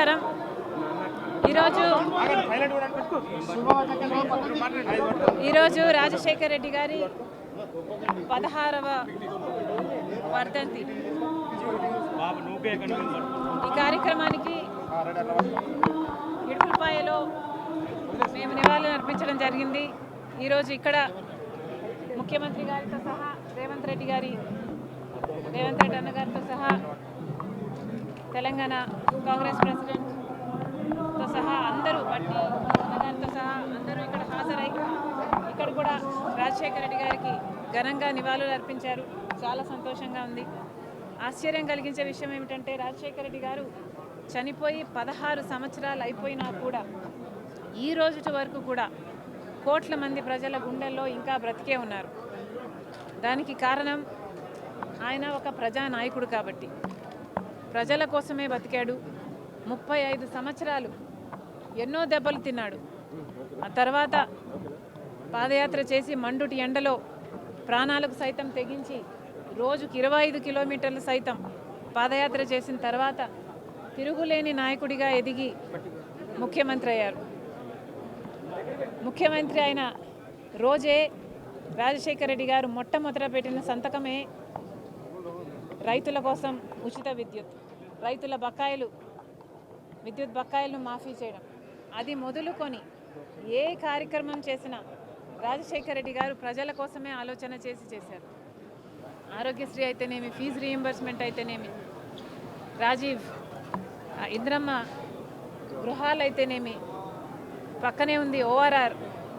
నమస్కారం. ఈరోజు ఈరోజు రాజశేఖర్ రెడ్డి గారి పదహారవ వర్ధంతి. ఈ కార్యక్రమానికి ఇడుపులపాయలో మేము నివాళులు అర్పించడం జరిగింది. ఈరోజు ఇక్కడ ముఖ్యమంత్రి గారితో సహా రేవంత్ రెడ్డి గారి రేవంత్ రెడ్డి అన్న గారితో సహా తెలంగాణ కాంగ్రెస్ ప్రెసిడెంట్తో సహా అందరూ బట్టి అన్నగారితో సహా అందరూ ఇక్కడ హాజరై ఇక్కడ కూడా రాజశేఖర రెడ్డి గారికి ఘనంగా నివాళులు అర్పించారు. చాలా సంతోషంగా ఉంది. ఆశ్చర్యం కలిగించే విషయం ఏమిటంటే రాజశేఖర రెడ్డి గారు చనిపోయి పదహారు సంవత్సరాలు అయిపోయినా కూడా ఈ రోజుటి వరకు కూడా కోట్ల మంది ప్రజల గుండెల్లో ఇంకా బ్రతికే ఉన్నారు. దానికి కారణం ఆయన ఒక ప్రజానాయకుడు కాబట్టి. ప్రజల కోసమే బతికాడు. ముప్పై ఐదు సంవత్సరాలు ఎన్నో దెబ్బలు తిన్నాడు. ఆ తర్వాత పాదయాత్ర చేసి మండుటి ఎండలో ప్రాణాలకు సైతం తెగించి రోజుకి ఇరవై ఐదు కిలోమీటర్లు సైతం పాదయాత్ర చేసిన తర్వాత తిరుగులేని నాయకుడిగా ఎదిగి ముఖ్యమంత్రి అయ్యారు. ముఖ్యమంత్రి అయిన రోజే రాజశేఖర రెడ్డి గారు మొట్టమొదట పెట్టిన సంతకమే రైతుల కోసం ఉచిత విద్యుత్. రైతుల బకాయిలు విద్యుత్ బకాయిలను మాఫీ చేయడం. అది మొదలుకొని ఏ కార్యక్రమం చేసినా రాజశేఖర రెడ్డి గారు ప్రజల కోసమే ఆలోచన చేసి చేశారు. ఆరోగ్యశ్రీ అయితేనేమి ఫీజు రీయింబర్స్మెంట్ అయితేనేమి రాజీవ్ ఇంద్రమ్మ గృహాలు అయితేనేమి పక్కనే ఉంది ఓఆర్ఆర్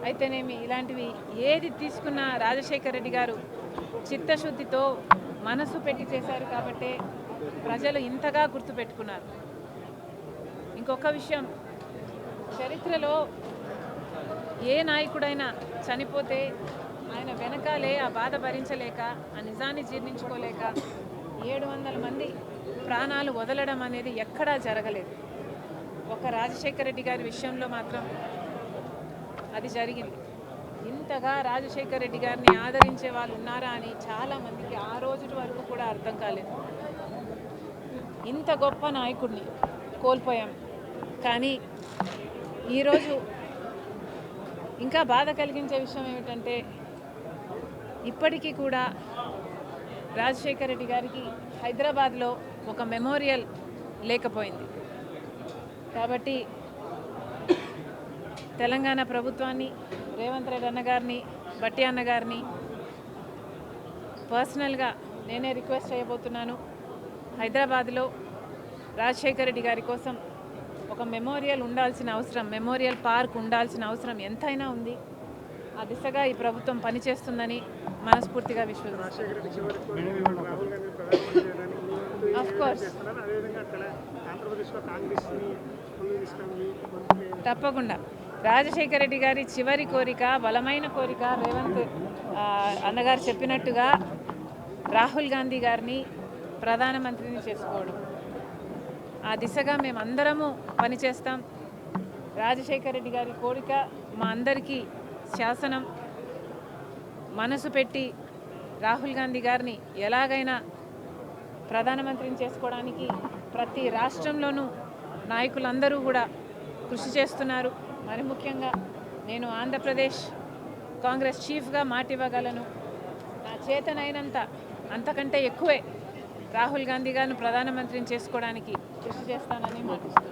అయితేనేమి ఇలాంటివి ఏది తీసుకున్నా రాజశేఖర రెడ్డి గారు చిత్తశుద్ధితో మనసు పెట్టి చేశారు కాబట్టే ప్రజలు ఇంతగా గుర్తుపెట్టుకున్నారు. ఇంకొక విషయం. చరిత్రలో ఏ నాయకుడైనా చనిపోతే ఆయన వెనకాలే ఆ బాధ భరించలేక ఆ నిజాన్ని జీర్ణించుకోలేక ఏడు వందల మంది ప్రాణాలు వదలడం అనేది ఎక్కడా జరగలేదు. ఒక రాజశేఖర రెడ్డి గారి విషయంలో మాత్రం అది జరిగింది. ఇంతగా రాజశేఖర రెడ్డి గారిని ఆదరించే వాళ్ళు ఉన్నారా అని చాలా మందికి ఆ రోజు వరకు కూడా అర్థం కాలేదు. ఇంత గొప్ప నాయకుడిని కోల్పోయాం. కానీ ఈరోజు ఇంకా బాధ కలిగించే విషయం ఏమిటంటే ఇప్పటికీ కూడా రాజశేఖర రెడ్డి గారికి హైదరాబాద్లో ఒక మెమోరియల్ లేకపోయింది. కాబట్టి తెలంగాణ ప్రభుత్వాన్ని రేవంత్ రెడ్డి అన్న గారిని బట్టి అన్నగారిని పర్సనల్గా నేనే రిక్వెస్ట్ చేయబోతున్నాను. హైదరాబాద్లో రాజశేఖర రెడ్డి గారి కోసం ఒక మెమోరియల్ ఉండాల్సిన అవసరం మెమోరియల్ పార్క్ ఉండాల్సిన అవసరం ఎంతైనా ఉంది. ఆ దిశగా ఈ ప్రభుత్వం పనిచేస్తుందని మనస్ఫూర్తిగా విశ్వసిస్తున్నాను తప్పకుండా. రాజశేఖర రెడ్డి గారి చివరి కోరిక బలమైన కోరిక రేవంత్ అన్నగారు చెప్పినట్టుగా రాహుల్ గాంధీ గారిని ప్రధానమంత్రిని చేసుకోవడం. ఆ దిశగా మేము అందరము పనిచేస్తాం. రాజశేఖర రెడ్డి గారి కోరిక మా అందరికీ శాసనం మనసు పెట్టి రాహుల్ గాంధీ గారిని ఎలాగైనా ప్రధానమంత్రిని చేసుకోవడానికి ప్రతి రాష్ట్రంలోనూ నాయకులందరూ కూడా కృషి చేస్తున్నారు. మరి ముఖ్యంగా నేను ఆంధ్రప్రదేశ్ కాంగ్రెస్ చీఫ్గా మాటివ్వగలను. నా చేతనైనంత అంతకంటే ఎక్కువే. రాహుల్ గాంధీ గారిని ప్రధానమంత్రిని చేసుకోవడానికి కృషి చేస్తానని మాటిస్తున్నారు